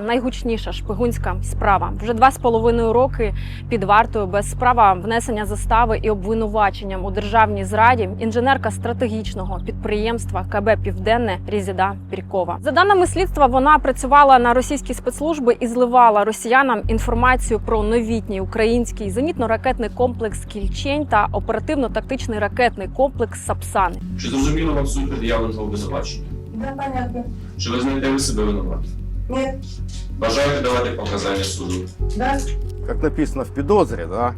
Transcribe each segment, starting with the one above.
Найгучніша шпигунська справа вже два з половиною роки під вартою без справа внесення застави і обвинуваченням у державній зраді інженерка стратегічного підприємства КБ Південне Різіда Пірькова. За даними слідства, вона працювала на російські спецслужби і зливала росіянам інформацію про новітній український зенітно-ракетний комплекс Кільчень та оперативно-тактичний ракетний комплекс Сапсан. Чи зрозуміло вам суть пред'явленого обвинувачення? Да, понятно. Чи ви знаєте ви себе винуватим? Нет, Бажаєте давати показання суду? да, как написано в Педозре, да,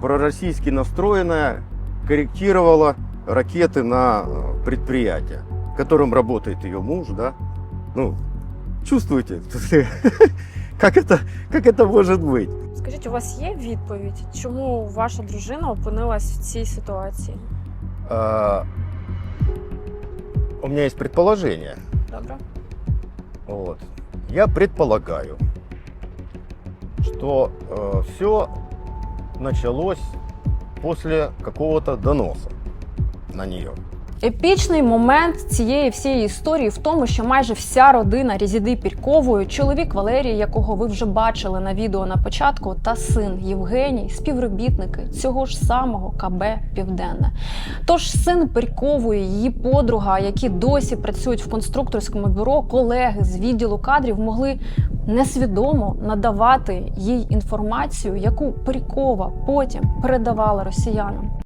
пророссийски настроенная корректировала ракеты на э, предприятие, в котором работает ее муж, да. Ну, чувствуете, как это, как это может быть? Скажіть, у вас є відповідь, чому ваша дружина опинилась в цій ситуації? А, У меня есть предположение. Добре. Вот. Я предполагаю, что все началось после какого-то доноса на нее. Епічний момент цієї всієї історії в тому, що майже вся родина Різіди Пірькової, чоловік Валерій, якого ви вже бачили на відео на початку, та син Євгеній, співробітники цього ж самого КБ Південне. Тож син Пірькової, її подруга, які досі працюють в конструкторському бюро, колеги з відділу кадрів могли несвідомо надавати їй інформацію, яку Пирькова потім передавала росіянам.